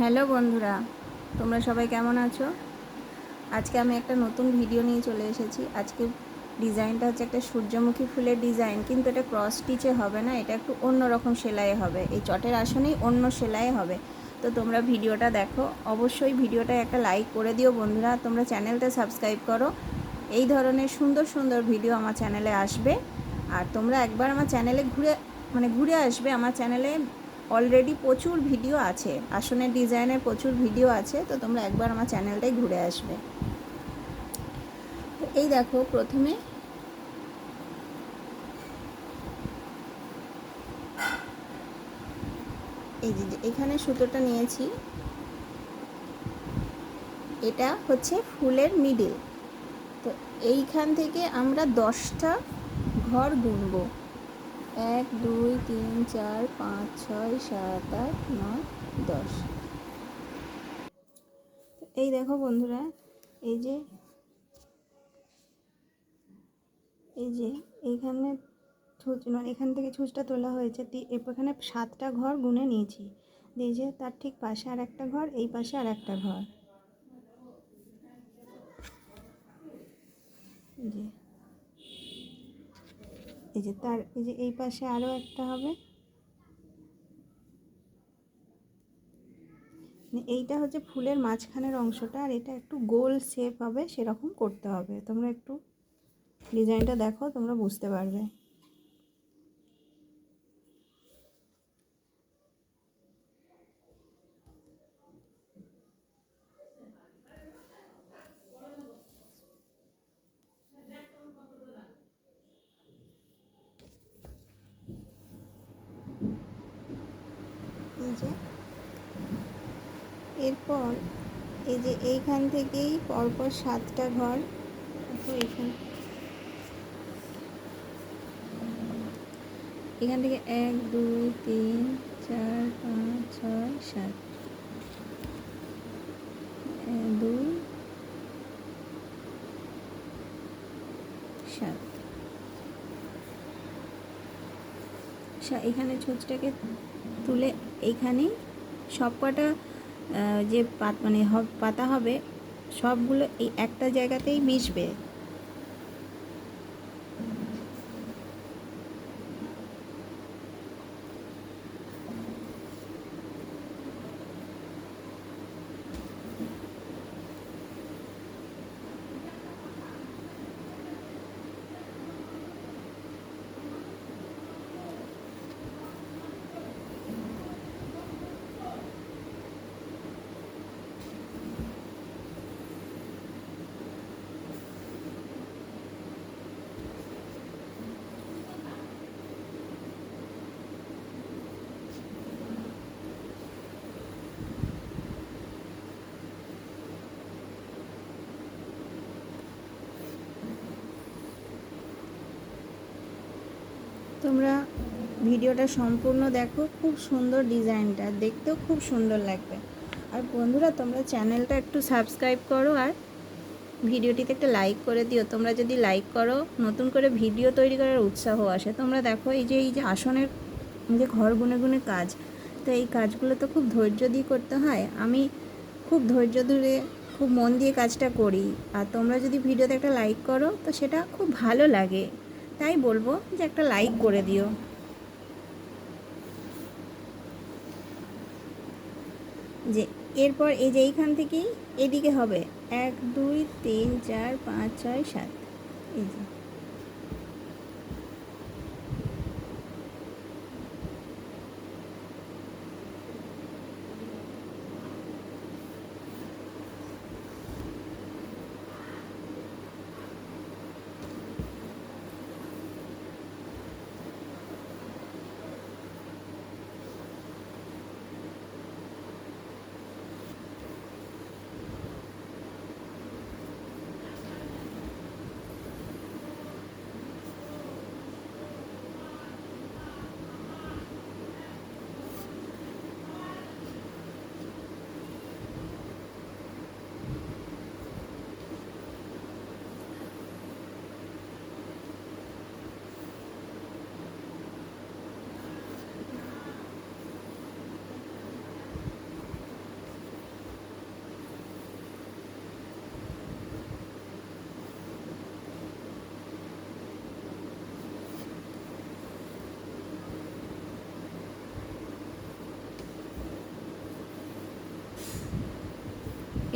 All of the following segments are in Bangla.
হ্যালো বন্ধুরা, তোমরা সবাই কেমন আছো? আজকে আমি একটা নতুন ভিডিও নিয়ে চলে এসেছি। আজকে ডিজাইনটা হচ্ছে একটা সূর্যমুখী ফুলের ডিজাইন কিন্তু এটা ক্রস স্টিচে হবে না, এটা একটু অন্য রকম সেলাই হবে। এই চটের আসনেই অন্য সেলাই হবে। তো তোমরা ভিডিওটা দেখো। অবশ্যই ভিডিওটা একটা লাইক করে দিও বন্ধুরা। তোমরা চ্যানেলটা সাবস্ক্রাইব করো। এই ধরনের সুন্দর সুন্দর ভিডিও আমার চ্যানেলে আসবে। আর তোমরা একবার আমার চ্যানেলে ঘুরে মানে ঘুরে আসবে। আমার চ্যানেলে অলরেডি প্রচুর ভিডিও আছে। আসনের ডিজাইনের প্রচুর ভিডিও আছে, তো তোমরা একবার আমার চ্যানেলটাই ঘুরে আসবে। তো এই দেখো প্রথমে। এই যে এখানে সুতোটা নিয়েছি। এটা হচ্ছে ফুলের মিডিল তো এইখান থেকে আমরা দশটা ঘর গুনবো। এক, দুই, তিন, চার, পাঁচ, ছয়, সাত, আট, নয়, দশ। এই দেখো বন্ধুরা, এই যে এই যে, এইখানে ছুঁচ মানে এখান থেকে ছুঁচটা তোলা হয়েছে এখানে সাতটা ঘর গুনে নিয়েছি। এই যে, তার ঠিক পাশে আর একটা ঘর, এই পাশে আর একটা ঘর যে এই যে তার, এই যে এই পাশে আরও একটা হবে। মানে এইটা হচ্ছে ফুলের মাঝখানের অংশটা, আর এটা একটু গোল শেপ হবে, সেরকম করতে হবে। তোমরা একটু ডিজাইনটা দেখো, তোমরা বুঝতে পারবে এই যে এরপর এই যে এইখান থেকেই পরপর সাতটা ঘর। এখান এখান থেকে এক, দুই, তিন, চার, পাঁচ, ছয়, সাত। দুই, সাত। এখানে ছুঁচটাকে তুলে এইখানেই সব কটা যে পাত মানে পাতা হবে সবগুলো এই একটা জায়গাতেই মিশবে। তোমরা ভিডিওটা সম্পূর্ণ দেখো, খুব সুন্দর ডিজাইনটা, দেখতেও খুব সুন্দর লাগবে। আর বন্ধুরা, তোমরা চ্যানেলটা একটু সাবস্ক্রাইব করো আর ভিডিওটিতে একটা লাইক করে দিও। তোমরা যদি লাইক করো, নতুন করে ভিডিও তৈরি করার উৎসাহ আসে। তোমরা দেখো, এই যে এই যে আসনের যে ঘর গুনে গুনে কাজ, তো এই কাজগুলো তো খুব ধৈর্য দিয়ে করতে হয়। আমি খুব ধৈর্য ধরে, খুব মন দিয়ে কাজটা করি। আর তোমরা যদি ভিডিওতে একটা লাইক করো, তো সেটা খুব ভালো লাগে। তাই বলব যে একটা লাইক করে দিও। যে এরপর এই যে এইখান থেকেই এদিকে হবে। এক, দুই, তিন, চার, পাঁচ, ছয়, সাত। এই যে।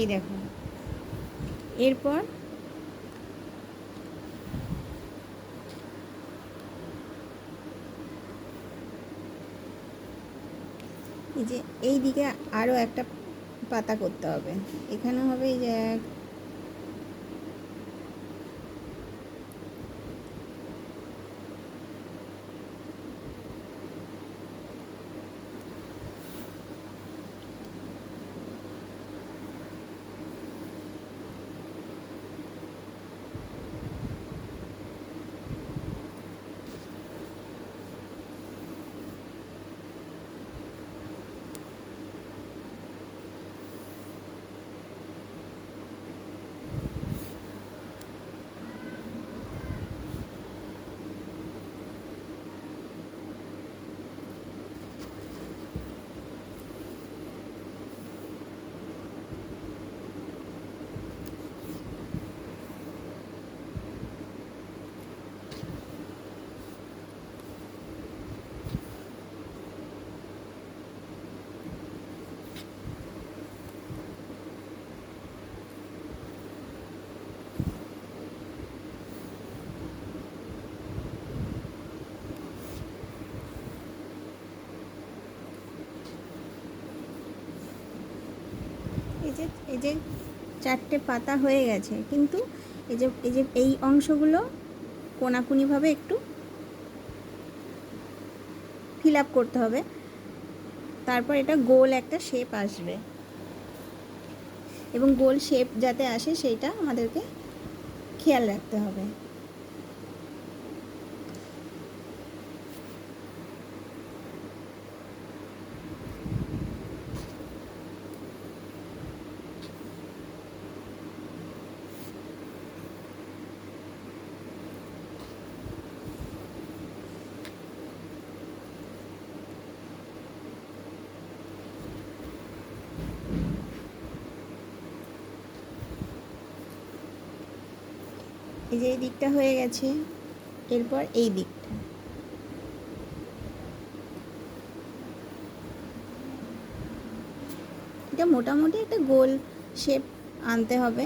এই দেখো। এরপর এই যে এই দিকে আরও একটা পাতা করতে হবে। এখানে হবে এই যে এক এই যে চারটে পাতা হয়ে গেছে, কিন্তু এই যে এই যে, এই অংশগুলো কোনাকুনিভাবে একটু ফিল আপ করতে হবে। তারপর এটা গোল একটা শেপ আসবে। এবং গোল শেপ যাতে আসে, সেইটা আমাদেরকে খেয়াল রাখতে হবে। এই যে এই দিকটা হয়ে গেছে, এরপর এই দিকটা। এটা মোটামুটি একটা গোল শেপ আনতে হবে।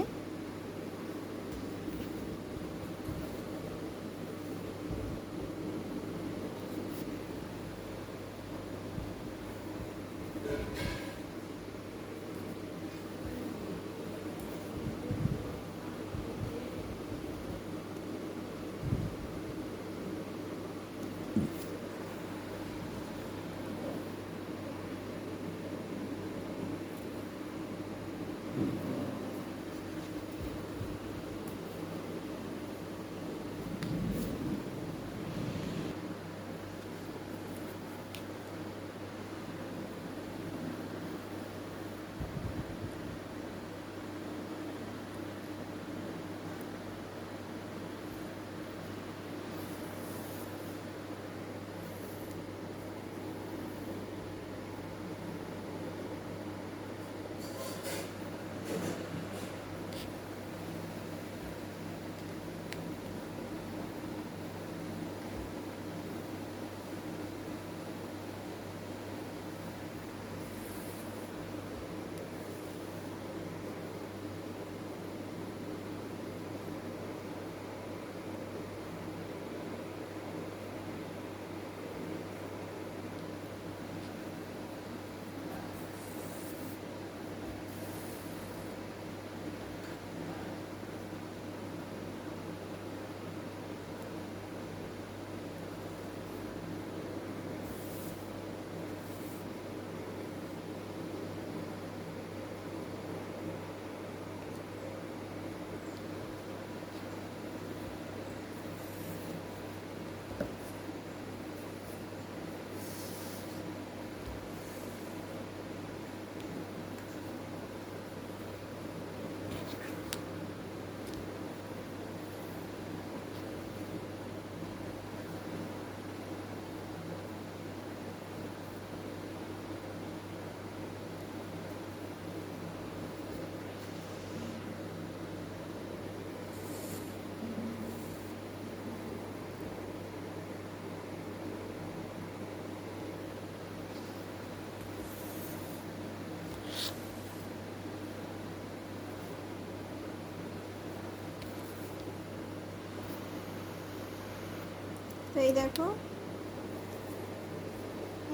এই দেখো।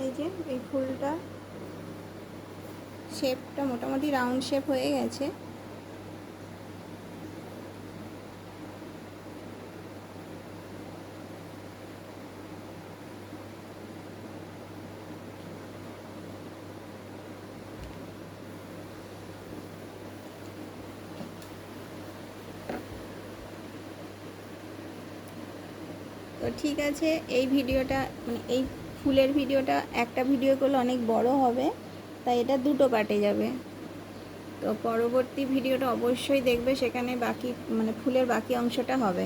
এই যে এই ফুলটা শেপটা মোটামুটি রাউন্ড শেপ হয়ে গেছে। তো ঠিক আছে, এই ভিডিওটা মানে এই ফুলের ভিডিওটা, একটা ভিডিও করলে অনেক বড় হবে, তাই এটা দুটো পার্টে যাবে। তো পরবর্তী ভিডিওটা অবশ্যই দেখবে, সেখানে বাকি মানে ফুলের বাকি অংশটা হবে।